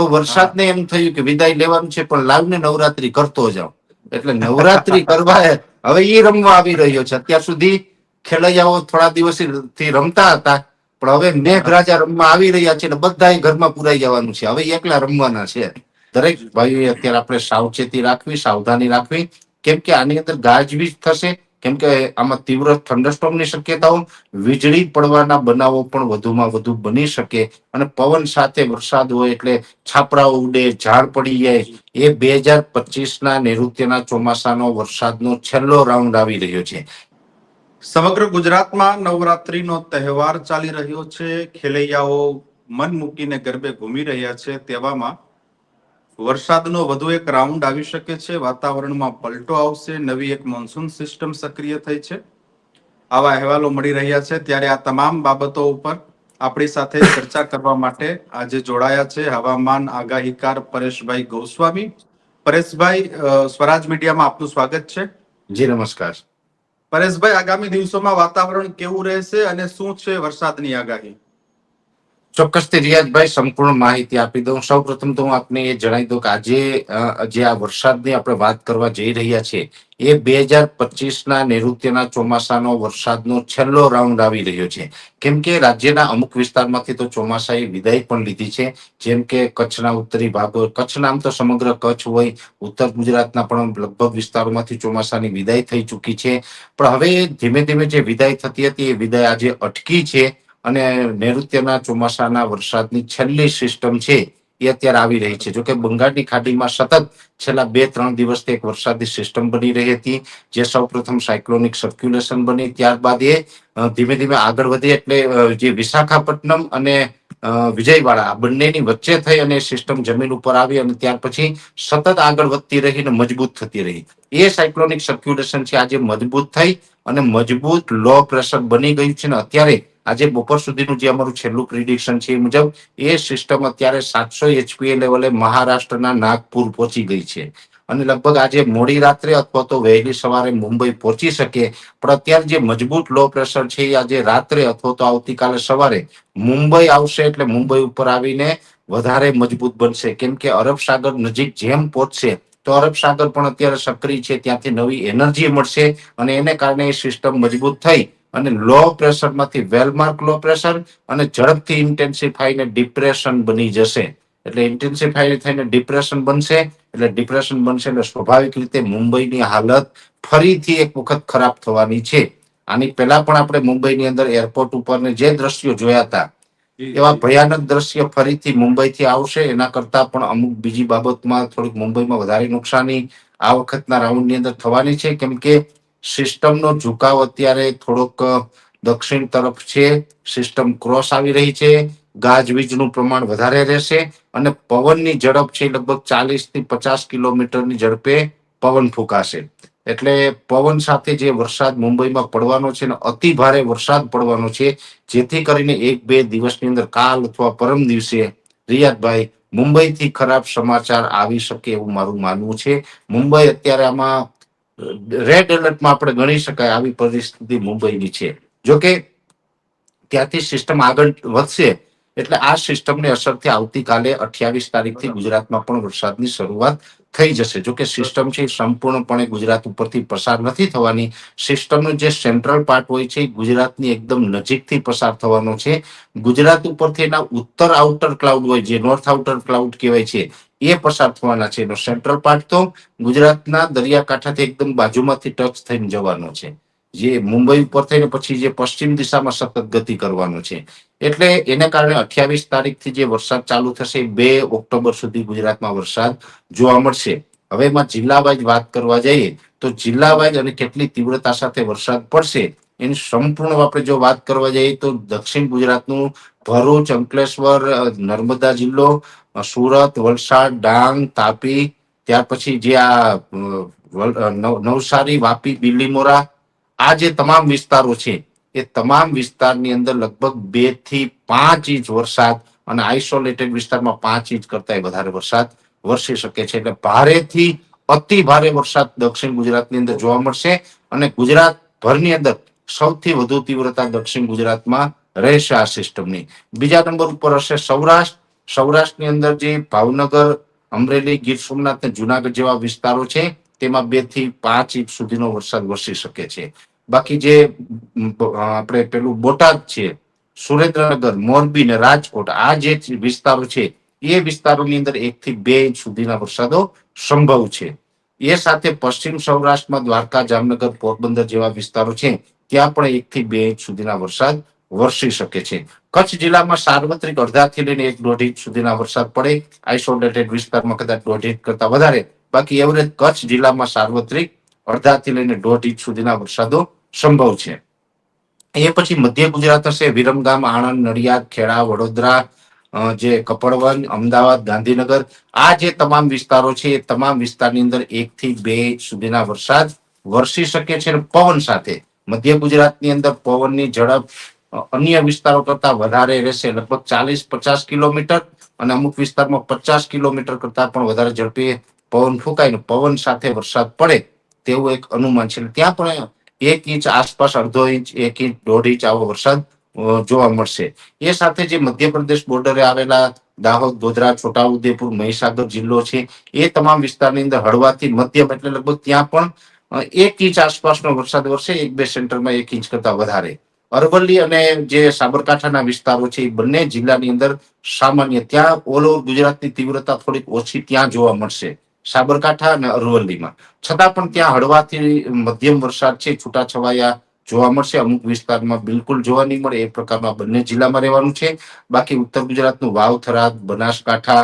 તો વરસાદને એમ થયું કે વિદાય લેવાનું છે, પણ લાવને નવરાત્રી કરતો જાઉં. એટલે નવરાત્રી કરવા હવે એ રમવા આવી રહ્યો છે. અત્યાર સુધી ખેલૈયાઓ થોડા દિવસથી રમતા હતા, પણ હવે મેઘરાજા રમવા આવી રહ્યા છે એટલે બધા ઘરમાં પુરાઈ જવાનું છે. હવે એકલા રમવાના છે. દરેક ભાઈઓએ અત્યારે આપણે સાવચેતી રાખવી, સાવધાની રાખવી. કેમ કે આની અંદર ગાજવીજ થશે કેમ કે આમાં તીવ્ર થંડરસ્ટોમની શક્યતાઓ, વીજળી પડવાના બનાવો પણ વધુમાં વધુ બની શકે અને પવન સાથે વરસાદ હોય એટલે છાપરાઓ ઉડે, ઝાડ પડી જાય, એ બે હજાર પચીસના નૈઋત્યના ચોમાસાનો વરસાદનો છેલ્લો રાઉન્ડ આવી રહ્યો છે. સમગ્ર ગુજરાતમાં નવરાત્રીનો તહેવાર ચાલી રહ્યો છે. ખેલૈયાઓ મન મૂકીને ગરબે ઘૂમી રહ્યા છે. તેવામાં વરસાદનો વધુ એક રાઉન્ડ આવી શકે છે. વાતાવરણમાં પલટો આવશે. નવી એક મોન્સૂન સિસ્ટમ સક્રિય થઈ છે. આવા અહેવાલો મળી રહ્યા છે. ત્યારે આ તમામ બાબતો ઉપર આપણી સાથે ચર્ચા કરવા માટે આજે જોડાયા છે હવામાન આગાહીકાર પરેશભાઈ ગોસ્વામી. પરેશભાઈ સ્વરાજ મીડિયામાં આપનું સ્વાગત છે. જી નમસ્કાર. પરેશભાઈ આગામી દિવસોમાં વાતાવરણ કેવું રહેશે અને શું છે વરસાદની આગાહી? ચોક્કસથી રિયાજભાઈ સંપૂર્ણ માહિતી આપી દઉં. સૌ પ્રથમ તો હું આપને એ જણાવી દઉં કે આજે જે આ વરસાદની આપણે વાત કરવા જઈ રહ્યા છે એ બે હજાર પચીસના નૈઋત્યના ચોમાસાનો વરસાદનો છેલ્લો રાઉન્ડ આવી રહ્યો છે. કેમ કે રાજ્યના અમુક વિસ્તારમાંથી તો ચોમાસાએ વિદાય પણ લીધી છે. જેમ કે કચ્છના ઉત્તરી ભાગો કચ્છના આમ તો સમગ્ર કચ્છ હોય, ઉત્તર ગુજરાતના પણ લગભગ વિસ્તારોમાંથી ચોમાસાની વિદાય થઈ ચૂકી છે. પણ હવે ધીમે ધીમે જે વિદાય થતી હતી, એ વિદાય આજે અટકી છે. અને નૈઋત્યના ચોમાસાના વરસાદની છેલ્લી સિસ્ટમ છે એ અત્યારે આવી રહી છે. જોકે બંગાળની ખાડીમાં સતત છેલ્લા બે, ત્રણ દિવસથી એક વરસાદની સિસ્ટમ બની રહી હતી, જે સૌપ્રથમ સાયક્લોનિક સર્ક્યુલેશન બની. ત્યારબાદ એ ધીમે ધીમે આગળ વધી એટલે જે વિશાખાપટ્ટનમ અને વિજયવાળા બંનેની વચ્ચે થઈ અને સિસ્ટમ જમીન ઉપર આવી અને ત્યાર પછી સતત આગળ વધતી રહી અને મજબૂત થતી રહી. એ સાયક્લોનિક સર્ક્યુલેશન છે આજે મજબૂત થઈ અને મજબૂત લો પ્રેશર બની ગયું છે ને અત્યારે આજે બપોર સુધીનું જે અમારું છેલ્લું પ્રિડિક્શન છે એ મુજબ, એ સિસ્ટમ અત્યારે સાતસો એચપીએ લેવલે મહારાષ્ટ્રના નાગપુર પહોંચી ગઈ છે. અને લગભગ આજે મોડી રાત્રે અથવા તો વહેલી સવારે મુંબઈ પહોંચી શકે, પણ અત્યારે જે મજબૂત લો પ્રેશર છે એ આજે રાત્રે અથવા તો આવતીકાલે સવારે મુંબઈ આવશે એટલે મુંબઈ ઉપર આવીને વધારે મજબૂત બનશે. કેમ કે અરબ સાગર નજીક જેમ પહોંચશે, તો અરબ સાગર પણ અત્યારે સક્રિય છે, ત્યાંથી નવી એનર્જી મળશે અને એને કારણે એ સિસ્ટમ મજબૂત થઈ અને લો પ્રેશરમાંથી વેલમાર્ક લો પ્રેશર અને ઝડપથી ઇન્ટેન્સિફાઈને ડિપ્રેશન બની જશે. એટલે ઇન્ટેન્સિફાઈ થઈને ડિપ્રેશન બનશે. એટલે ડિપ્રેશન બનશે એટલે સ્વાભાવિક રીતે મુંબઈની હાલત ફરીથી એક વખત ખરાબ થવાની છે. આની પહેલા પણ આપણે મુંબઈની અંદર એરપોર્ટ ઉપર જે દ્રશ્યો જોયા હતા એવા ભયાનક દ્રશ્ય ફરીથી મુંબઈથી આવશે. એના કરતા પણ અમુક બીજી બાબતમાં થોડીક મુંબઈમાં વધારે નુકસાની આ વખતના રાઉન્ડની અંદર થવાની છે. કેમ કે સિસ્ટમનો ઝુકાવ અત્યારે થોડોક દક્ષિણ તરફ છે. સિસ્ટમ ક્રોસ આવી રહી છે. ગાજવીજનું પ્રમાણ વધારે રહેશે અને પવનની ઝડપ છે લગભગ ચાલીસથી પચાસ કિલોમીટરની ઝડપે પવન ફૂંકાશે. એટલે પવન સાથે જે વરસાદ મુંબઈમાં પડવાનો છે ને અતિ ભારે વરસાદ પડવાનો છે, જેથી કરીને એક બે દિવસની અંદર કાલ અથવા પરમ દિવસે રિયાદભાઈ મુંબઈથી ખરાબ સમાચાર આવી શકે એવું મારું માનવું છે. મુંબઈ અત્યારે આમાં રેડ એલર્ટમાં આપણે ગણી શકાય આવી પરિસ્થિતિ મુંબઈની છે. જોકે ત્યાંથી સિસ્ટમ આગળ વધશે, એટલે આ સિસ્ટમની અસરથી આવતીકાલે અઠ્યાવીસ તારીખથી ગુજરાતમાં પણ વરસાદની શરૂઆત થઈ જશે. જોકે સિસ્ટમ છે સંપૂર્ણપણે ગુજરાત ઉપરથી પસાર નથી થવાની. સિસ્ટમનો જે સેન્ટ્રલ પાર્ટ હોય છે ગુજરાતની એકદમ નજીકથી પસાર થવાનો છે. ગુજરાત ઉપરથી એના ઉત્તર આઉટર ક્લાઉડ હોય જે નોર્થ આઉટર ક્લાઉડ કહેવાય છે એ પસાર થવાના છે. એનો સેન્ટ્રલ પાર્ટ તો ગુજરાતના દરિયાકાંઠાથી એકદમ બાજુમાંથી ટચ થઈને જવાનો છે. જે મુંબઈ ઉપર થઈને પછી જે પશ્ચિમ દિશામાં સતત ગતિ કરવાનો છે. એટલે એને કારણે અઠ્યાવીસ તારીખથી જે વરસાદ ચાલુ થશે બે ઓક્ટોબર સુધી ગુજરાતમાં વરસાદ જોવા મળશે. હવે એમાં જિલ્લા વાઇઝ વાત કરવા જઈએ તો જિલ્લા વાઇઝ અને કેટલી તીવ્રતા સાથે વરસાદ પડશે એની સંપૂર્ણ આપણે જો વાત કરવા જઈએ તો દક્ષિણ ગુજરાતનું ભરૂચ, અંકલેશ્વર નર્મદા જિલ્લો સુરત, વલસાડ, ડાંગ, તાપી, ત્યાર પછી જે આ નવસારી, વાપી બિલીમોરા આ જે તમામ વિસ્તારો છે, એ તમામ વિસ્તારની અંદર લગભગ બેથી પાંચ ઇંચ વરસાદ અને આઇસોલેટેડ વિસ્તારમાં પાંચ ઇંચ કરતા વધારે વરસાદ વરસી શકે છે. એટલે ભારેથી અતિ ભારે વરસાદ દક્ષિણ ગુજરાતની અંદર જોવા મળશે અને ગુજરાત ભરની અંદર સૌથી વધુ તીવ્રતા દક્ષિણ ગુજરાતમાં રહેશે આ સિસ્ટમની. બીજા નંબર ઉપર હશે સૌરાષ્ટ્ર સૌરાષ્ટ્રની અંદર જે ભાવનગર, અમરેલી, ગીર સોમનાથ અને જુનાગઢ જેવા વિસ્તારો છે, તેમાં બેથી પાંચ ઇંચ સુધીનો વરસાદ વરસી શકે છે. બાકી જે આપણે પેલું બોટાદ છે, સુરેન્દ્રનગર, મોરબી ને રાજકોટ, આ જે વિસ્તારો છે, એ વિસ્તારોની અંદર એક થી બે ઇંચ સુધીના વરસાદો સંભવ છે. એ સાથે પશ્ચિમ સૌરાષ્ટ્રમાં દ્વારકા, જામનગર, પોરબંદર જેવા વિસ્તારો છે, ત્યાં પણ એક થી બે ઇંચ સુધીના વરસાદ વરસી શકે છે. કચ્છ જિલ્લામાં સાર્વત્રિક અડધાથી લઈને એક દોઢ ઇંચ સુધીના વરસાદ પડે. આઇસોલેટેડ વિસ્તારમાં કદાચ દોઢ ઇંચ કરતા વધારે. બાકી એવરેજ કચ્છ જિલ્લામાં સાર્વત્રિક અડધાથી લઈને દોઢ ઇંચ સુધીના વરસાદો સંભવ છે. એ પછી મધ્ય ગુજરાત હશે. વિરમગામ, આણંદ, નડિયાદ, ખેડા, વડોદરા જે કપડવન અમદાવાદ, ગાંધીનગર, આ જે તમામ વિસ્તારો છે, એ તમામ વિસ્તારની અંદર એક થી બે સુધીના વરસાદ વરસી શકે છે પવન સાથે. મધ્ય ગુજરાતની અંદર પવનની ઝડપ અન્ય વિસ્તારો કરતા વધારે રહેશે, લગભગ ચાલીસ પચાસ કિલોમીટર અને અમુક વિસ્તારમાં પચાસ કિલોમીટર કરતા પણ વધારે ઝડપે પવન ફૂંકાય પવન સાથે વરસાદ પડે તેવું એક અનુમાન છે. ત્યાં પણ એક ઇંચ આસપાસ, અડધો ઇંચ, એક ઇંચ, દોઢ ઇંચ આવો વરસાદ જોવા મળશે. એ સાથે જે મધ્યપ્રદેશ બોર્ડરે આવેલા દાહોદ, ગોધરા, છોટાઉદેપુર, મહીસાગર જિલ્લો છે, એ તમામ વિસ્તારની અંદર હળવાથી મધ્યમ એટલે લગભગ ત્યાં પણ એક ઇંચ આસપાસનો વરસાદ વરસે, એક બે સેન્ટરમાં એક ઇંચ કરતા વધારે. અરવલ્લી અને જે સાબરકાંઠાના વિસ્તારો છે, એ બંને જિલ્લાની અંદર સામાન્ય ત્યાં ઓલ ગુજરાતની તીવ્રતા થોડીક ઓછી ત્યાં જોવા મળશે, સાબરકાંઠા અને અરવલ્લીમાં. છતાં પણ ત્યાં હળવાથી મધ્યમ વરસાદ છે, છૂટાછવાયા જોવા મળશે, અમુક વિસ્તારમાં બિલકુલ જોવા નહીં મળે, એ પ્રકારમાં બંને જિલ્લામાં રહેવાનું છે. બાકી ઉત્તર ગુજરાતનું વાવ થરાદ બનાસકાંઠા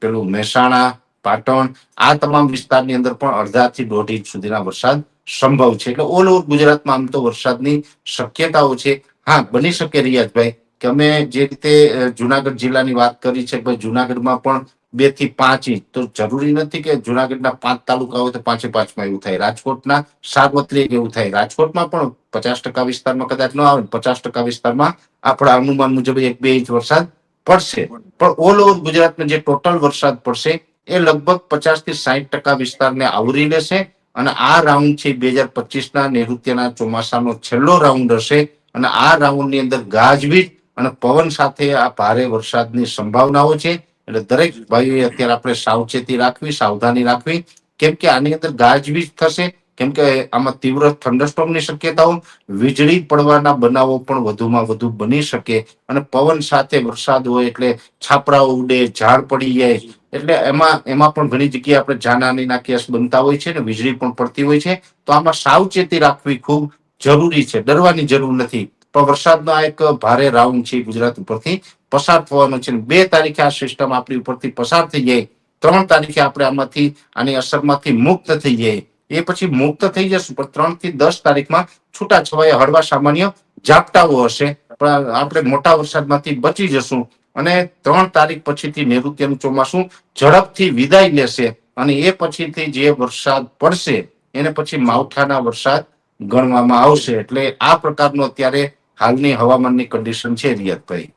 પેલું મહેસાણા, પાટણ, આ તમામ વિસ્તારની અંદર પણ અડધાથી દોઢ ઇંચ સુધીના વરસાદ સંભવ છે. એટલે ઓલ ઓવર ગુજરાતમાં આમ તો વરસાદની શક્યતાઓ છે. હા, બની શકે રિયાજભાઈ કે અમે જે રીતે જુનાગઢ જિલ્લાની વાત કરી છે જુનાગઢમાં પણ બેથી પાંચ ઇંચ, તો જરૂરી નથી કે જુનાગઢના પાંચ તાલુકા હોય તો પાંચે પાંચમાં એવું થાય. રાજકોટના સાર્વત્રિક એવું થાય. રાજકોટમાં પણ પચાસ ટકા વિસ્તારમાં કદાચ ન આવે પચાસ ટકા વિસ્તારમાં આપણા અનુમાન મુજબ એક બે ઇંચ વરસાદ પડશે. પણ ઓલ ઓવર ગુજરાતમાં જે ટોટલ વરસાદ પડશે, એ લગભગ પચાસથી સાહીઠ ટકા વિસ્તારને આવરી લેશે. અને આ રાઉન્ડ છે બે હજાર પચીસના નૈઋત્યના ચોમાસાનો છેલ્લો રાઉન્ડ હશે. અને આ રાઉન્ડની અંદર ગાજવીજ અને પવન સાથે આ ભારે વરસાદની સંભાવનાઓ છે. એટલે દરેક ભાઈઓએ અત્યારે આપણે સાવચેતી રાખવી, સાવધાની રાખવી. કેમ કે આની અંદર ગાજવીજ થશે, કેમ કે આમાં તીવ્ર થંડરસ્ટોમની શક્યતાઓ, વીજળી પડવાના બનાવો પણ વધુમાં વધુ બની શકે. અને પવન સાથે વરસાદ હોય એટલે છાપરા ઉડે, ઝાડ પડી જાય. એટલે એમાં એમાં પણ ઘણી જગ્યાએ આપણે જાનહાનીના કેસ બનતા હોય છે ને વીજળી પણ પડતી હોય છે. તો આમાં સાવચેતી રાખવી ખૂબ જરૂરી છે. ડરવાની જરૂર નથી. પણ વરસાદનો આ એક ભારે રાઉન્ડ છે ગુજરાત ઉપરથી. પસાર થવાનો છે બે તારીખે આ સિસ્ટમ આપણી ઉપરથી પસાર થઈ જાય. ત્રણ તારીખે આપણે આમાંથી આની અસરમાંથી મુક્ત થઈ જાય. એ પછી મુક્ત થઈ જશું, પણ ત્રણથી દસ તારીખમાં છૂટા છવાયા હળવા સામાન્ય ઝાપટાઓ હશે. પણ આપણે મોટા વરસાદમાંથી બચી જશું. અને ત્રણ તારીખ પછીથી નૈઋત્યનું ચોમાસું? ઝડપથી વિદાય લેશે અને એ પછીથી જે વરસાદ પડશે એને પછી માવઠાના વરસાદ ગણવામાં આવશે. એટલે આ પ્રકારનો અત્યારે હાલની હવામાનની કન્ડિશન છે રિયાદભાઈ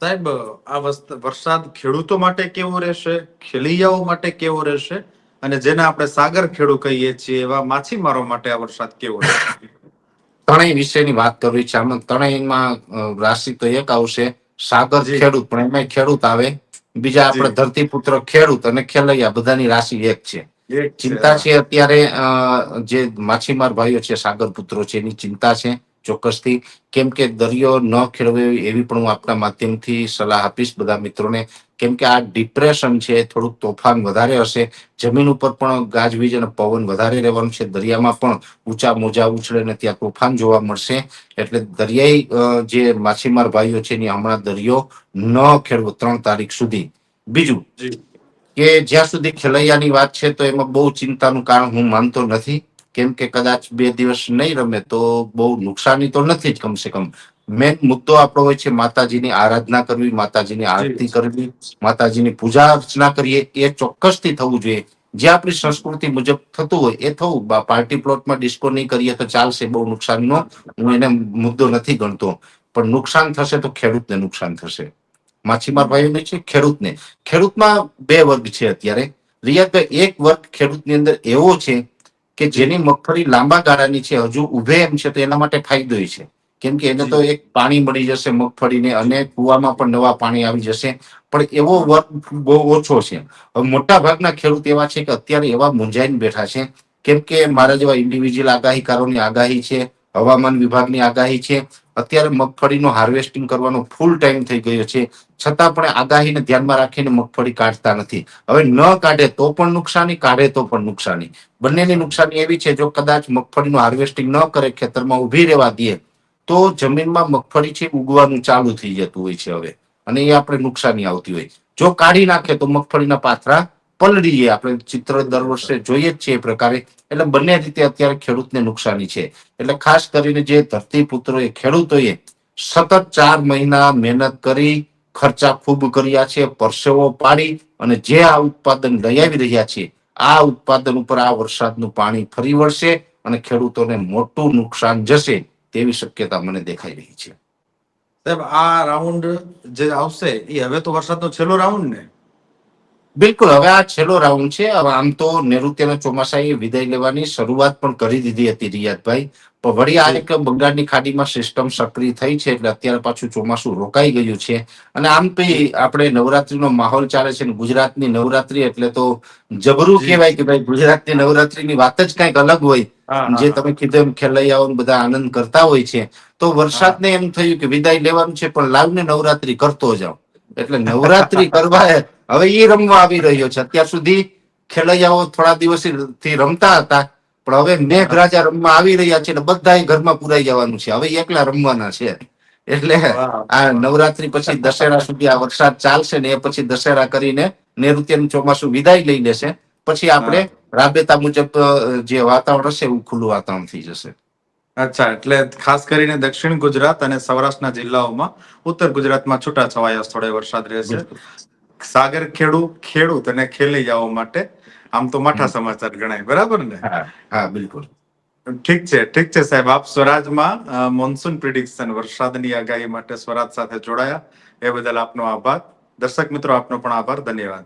સાહેબ આ વસ્ત- વરસાદ ખેડૂતો માટે કેવો રહેશે? ખેલૈયાઓ માટે કેવો રહેશે? અને જેને આપણે સાગર ખેડૂ કહીએ છીએ એવા માછીમારો માટે આ વરસાદ કેવો રહેશે? ત્રણેય વિશેની વાત કરવી છે. આમાં ત્રણેયમાં રાશિ તો એક આવશે. સાગર ખેડૂત પણ એમાં ખેડૂત આવે. બીજા આપણે. ધરતીપુત્ર ખેડૂત અને ખેલૈયા બધાની રાશિ એક છે. ચિંતા છે અત્યારે અ, જે માછીમાર ભાઈઓ છે સાગર પુત્રો છે એની ચિંતા છે. ચોક્કસથી. કેમ કે દરિયો ન ખેડવે એવી પણ હું આપણા માધ્યમથી સલાહ આપીશ બધા મિત્રોને. કેમ કે આ ડિપ્રેશન છે થોડુંક તોફાન વધારે હશે જમીન ઉપર પણ ગાજવીજ અને પવન વધારે રહેવાનું છે. દરિયામાં પણ ઊંચા મોજા ઉછળે ને ત્યાં તોફાન જોવા મળશે. એટલે દરિયાઈ જે માછીમાર ભાઈઓ છે એની હમણાં દરિયો ન ખેડવો ત્રણ તારીખ સુધી. બીજું કે જ્યાં સુધી ખેલૈયાની વાત છે તો એમાં બહુ ચિંતાનું કારણ હું માનતો નથી. કેમ કે કદાચ બે દિવસ નહીં રમે તો બહુ નુકસાની તો નથી જ કમસે કમ. મેન મુદ્દો આપણો હોય છે માતાજીની આરાધના કરવી માતાજીની આરતી કરવી માતાજીની પૂજા અર્ચના કરીએ એ ચોક્કસથી થવું જોઈએ. જે આપણી સંસ્કૃતિ મુજબ થતું હોય એ થવું. પાર્ટી પ્લોટમાં ડિસ્કો નહીં કરીએ તો ચાલશે બહુ નુકસાનનો હું એને મુદ્દો નથી ગણતો. પણ નુકસાન થશે તો ખેડૂતને નુકસાન થશે. માછીમાર ભાઈઓને છે ખેડૂતને. ખેડૂતમાં બે વર્ગ છે અત્યારે. રિયાભાઈ એક વર્ગ ખેડૂતની અંદર એવો છે કે જેની મગફળી લાંબા ગાળાની છે હજુ ઉભે એમ છે તો એના માટે ફાયદો છે. કેમ કે એને તો એક પાણી મળી જશે મગફળીને અને કુવામાં પણ નવા પાણી આવી જશે. પણ એવો વર્ગ બહુ ઓછો છે. હવે મોટા ભાગના ખેડૂત એવા છે કે અત્યારે એવા મૂંઝાઈને બેઠા છે. કેમ કે મારા જેવા ઇન્ડિવિજ્યુઅલ આગાહીકારોની આગાહી છે. હવામાન વિભાગની આગાહી છે. અત્યારે મગફળીનું હાર્વેસ્ટિંગ કરવાનો ફૂલ ટાઈમ થઈ ગયો છે. છતાં પણ આગાહીને ધ્યાનમાં રાખીને મગફળી કાઢતા નથી. હવે ન કાઢે તો પણ નુકસાની, કાઢે તો પણ નુકસાની. બંનેની નુકસાની એવી છે, જો કદાચ મગફળીનું હાર્વેસ્ટિંગ ન કરે, ખેતરમાં ઊભી રહેવા દે, તો જમીનમાં મગફળી છે ઉગવાનું ચાલુ થઈ જતું હોય છે હવે. અને એ આપણે નુકસાની આવતી હોય. જો કાઢી નાખે તો મગફળીના પાથરા પલળી જાય આપણે ચિત્ર દર વર્ષે જોઈએ જ છે એ પ્રકારે. એટલે બંને રીતે અત્યારે ખેડૂતને નુકસાની છે. એટલે ખાસ કરીને જે ધરતીપુત્રોએ ખેડૂતોએ સતત ચાર મહિના મહેનત કરી, ખર્ચા ખૂબ કર્યા છે, પરસેવો પાડી અને જે આ ઉત્પાદન લઈ આવી રહ્યા છે, આ ઉત્પાદન ઉપર આ વરસાદનું પાણી ફરી વળશે અને ખેડૂતોને મોટું નુકસાન જશે તેવી શક્યતા મને દેખાઈ રહી છે. સાહેબ, આ રાઉન્ડ જે આવશે, એ હવે તો વરસાદનો છેલ્લો રાઉન્ડ ને? બિલકુલ હવે આ છેલ્લો રાઉન્ડ છે. હવે આમ તો નૈઋત્યના ચોમાસાએ વિદાય લેવાની શરૂઆત પણ કરી દીધી હતી રિયાદભાઈ પણ વળી આ એક બંગાળની ખાડીમાં સિસ્ટમ સક્રિય થઈ છે એટલે અત્યારે પાછું ચોમાસું રોકાઈ ગયું છે. અને આમ તો ઈ આપણે નવરાત્રીનો માહોલ ચાલે છે ને ગુજરાતની નવરાત્રી એટલે તો જબરું. કહેવાય કે ભાઈ ગુજરાતની નવરાત્રીની વાત જ કંઈક અલગ હોય. જે તમે કીધું એમ ખેલૈયાઓ ને બધા આનંદ કરતા હોય છે. તો વરસાદને એમ થયું કે વિદાય લેવાનું છે પણ લાવને નવરાત્રી કરતો જાવ એટલે નવરાત્રી કરવા હવે એ રમવા આવી રહ્યો છે. અત્યાર સુધી ખેલૈયાઓ થોડા દિવસથી રમતા હતા પણ હવે મેઘરાજા રમવા આવી રહ્યા છે બધા ઘરમાં પુરાઈ જવાનું છે. હવે એકલા રમવાના છે. એટલે આ નવરાત્રી પછી દશેરા સુધી આ વરસાદ ચાલશે ને એ પછી દશેરા કરીને નૈઋત્યનું ચોમાસું વિદાય લઈ લેશે. પછી આપણે રાબેતા મુજબ જે વાતાવરણ હશે એવું ખુલ્લું વાતાવરણ થઈ જશે. અચ્છા એટલે ખાસ કરીને દક્ષિણ ગુજરાત અને સૌરાષ્ટ્રના જિલ્લાઓમાં ઉત્તર ગુજરાતમાં છૂટા છવાયા સ્થળે વરસાદ રહેશે. સાગર ખેડૂ ખેડૂત અને ખેલૈયાઓ માટે આમ તો માઠા સમાચાર ગણાય બરાબર ને? હા હા બિલકુલ. ઠીક છે ઠીક છે સાહેબ આપ સ્વરાજમાં મોન્સૂન પ્રિડિક્શન વરસાદની આગાહી માટે સ્વરાજ સાથે જોડાયા. એ બદલ આપનો આભાર. દર્શક મિત્રો આપનો પણ આભાર. ધન્યવાદ.